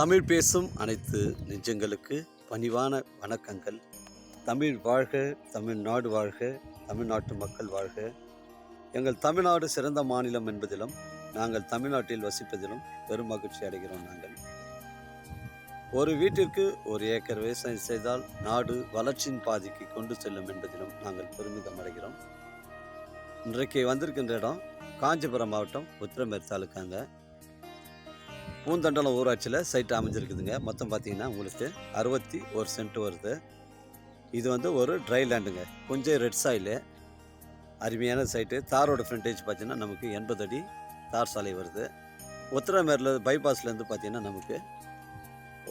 தமிழ் பேசும் அனைத்து நெஞ்சங்களுக்கு பணிவான வணக்கங்கள். தமிழ் வாழ்க தமிழ்நாடு வாழ்க தமிழ்நாட்டு மக்கள் வாழ்க. எங்கள் தமிழ்நாடு சிறந்த மாநிலம் என்பதிலும் நாங்கள் தமிழ்நாட்டில் வசிப்பதிலும் பெரும் மகிழ்ச்சி அடைகிறோம் நாங்கள். ஒரு வீட்டிற்கு ஒரு ஏக்கர் விவசாயம் செய்தால் நாடு வளர்ச்சியின் பாதிக்கு கொண்டு செல்லும் என்பதிலும் நாங்கள் பெருமிதம் அடைகிறோம். இன்றைக்கு வந்திருக்கின்ற இடம் காஞ்சிபுரம் மாவட்டம் உத்திரமேர் தாலுக்காங்க பூந்தண்டலம் ஊராட்சியில் சைட் அமைஞ்சிருக்குதுங்க. மொத்தம் பார்த்தீங்கன்னா உங்களுக்கு அறுபத்தி ஒரு சென்ட் வருது. இது வந்து ஒரு ட்ரை லேண்டுங்க கொஞ்சம் ரெட் சாயிலு அருமையான சைட்டு தாரோட ஃப்ரண்டேஜ் பார்த்தீங்கன்னா நமக்கு எண்பது அடி தார் சாலை வருது. உத்தரமேரில் பைபாஸ்லேருந்து பார்த்தீங்கன்னா நமக்கு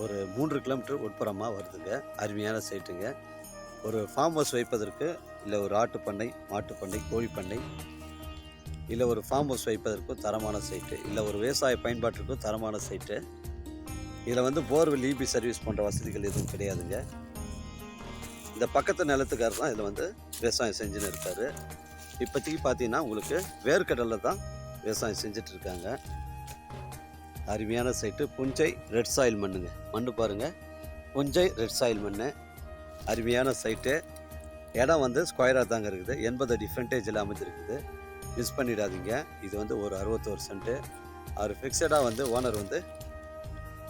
ஒரு மூன்று கிலோமீட்டர் உட்புறமாக வருதுங்க. அருமையான சைட்டுங்க ஒரு ஃபார்ம் ஹவுஸ் வைப்பதற்கு இல்லை ஒரு ஆட்டு பண்ணை மாட்டுப் பண்ணை கோழி பண்ணை இல்லை ஒரு ஃபார்ம் ஹவுஸ் வைப்பதற்கும் தரமான சைட்டு இல்லை ஒரு விவசாய பயன்பாட்டிற்கும் தரமான சைட்டு இதில் வந்து போர்வெல் இபி சர்வீஸ் போன்ற வசதிகள் எதுவும் கிடையாதுங்க. இந்த பக்கத்து நிலத்துக்காரர் தான் இதில் வந்து விவசாயம் செஞ்சுன்னு இருக்காரு. இப்போதைக்கு பார்த்தீங்கன்னா உங்களுக்கு வேர்க்கடலில் தான் விவசாயம் செஞ்சுட்டு இருக்காங்க. அருமையான சைட்டு புஞ்சை ரெட் சாயில் மண்ணுங்க. மண்ணு பாருங்கள் புஞ்சை ரெட் சாயில் மண் அருமையான சைட்டு இடம் வந்து ஸ்கொயராக தாங்க இருக்குது. எண்பது அடி ஃப்ரண்டேஜில் அமைஞ்சிருக்குது. மிஸ் பண்ணிடாதீங்க. இது வந்து ஒரு அறுபத்தோரு சென்ட்டு. அவர் ஃபிக்ஸடாக வந்து ஓனர் வந்து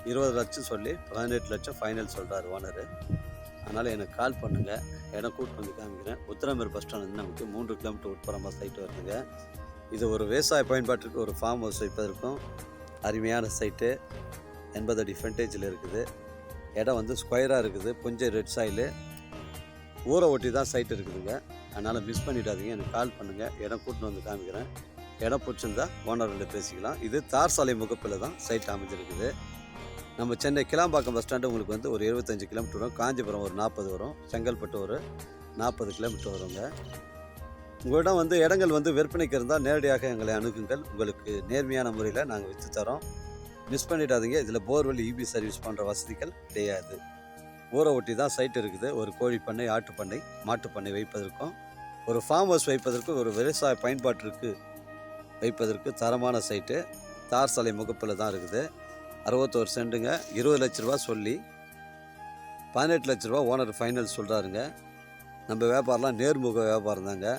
இருபது லட்சம் சொல்லி பதினெட்டு லட்சம் ஃபைனல் சொல்கிறார் ஓனரு அதனால் எனக்கு கால் பண்ணுங்கள் இடம் கூட்டு வந்து காமிக்கிறேன். உத்தரமேர் பஸ் ஸ்டாண்ட் வந்து நமக்கு மூன்று கிலோமீட்டர் உட்புறமாக சைட்டு வருதுங்க. இது ஒரு விவசாய பயன்பாட்டிற்கு ஒரு ஃபார்ம் ஹவுஸ் வைப்பதற்கும் அருமையான சைட்டு எண்பது அடி ஃப்ரண்டேஜில் இருக்குது. இடம் வந்து ஸ்கொயராக இருக்குது. கொஞ்சம் ரெட் சாயிலு ஊரை ஒட்டி தான் சைட் இருக்குதுங்க. அதனால் மிஸ் பண்ணிடாதீங்க. எனக்கு கால் பண்ணுங்கள் இடம் கூட்டின்னு வந்து காமிக்கிறேன். இடம் பிடிச்சிருந்தா ஓனர்கிட்ட பேசிக்கலாம். இது தார் சாலை முகப்பில் தான் சைட் அமைஞ்சிருக்குது. நம்ம சென்னை கிளாம்பாக்கம் பஸ் ஸ்டாண்டு உங்களுக்கு வந்து ஒரு இருபத்தஞ்சி கிலோமீட்டர் வரும். காஞ்சிபுரம் ஒரு நாற்பது வரும். செங்கல்பட்டு ஒரு நாற்பது கிலோமீட்டர் வருங்க. உங்களிடம் வந்து இடங்கள் வந்து விற்பனைக்கு இருந்தால் நேரடியாக எங்களை அணுகுங்கள். உங்களுக்கு நேர்மையான முறையில் நாங்கள் விற்று தரோம். மிஸ் பண்ணிடாதீங்க. இதில் போர்வெல் இபி சர்வீஸ் போன்ற வசதிகள் கிடையாது. ஊரை ஒட்டி தான் சைட் இருக்குது. ஒரு கோழி பண்ணை ஆட்டு பண்ணை மாட்டுப் பண்ணை வைப்பதற்கும் ஒரு ஃபார்ம் ஹவுஸ் வைப்பதற்கு ஒரு விவசாய பயன்பாட்டிற்கு வைப்பதற்கு தரமான சைட்டு தார் சாலை முகப்பில் தான் இருக்குது. அறுபத்தோரு சென்ட்டுங்க இருபது லட்ச ரூபா சொல்லி பதினெட்டு லட்ச ரூபா ஓனர் ஃபைனல் சொல்கிறாருங்க நம்ம வியாபாரம்லாம் நேர்முக வியாபாரம் தாங்க.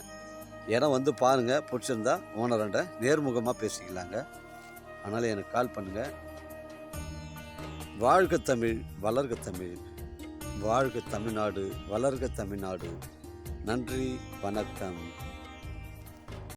இடம் வந்து பாருங்கள் பிடிச்சிருந்தா ஓனர்கிட்ட நேர்முகமாக பேசிக்கலாங்க. அதனால் எனக்கு கால் பண்ணுங்கள் வாழ்க தமிழ் வளர்க தமிழ். வாழ்க தமிழ்நாடு வளர்க தமிழ்நாடு. நன்றி வணக்கம்.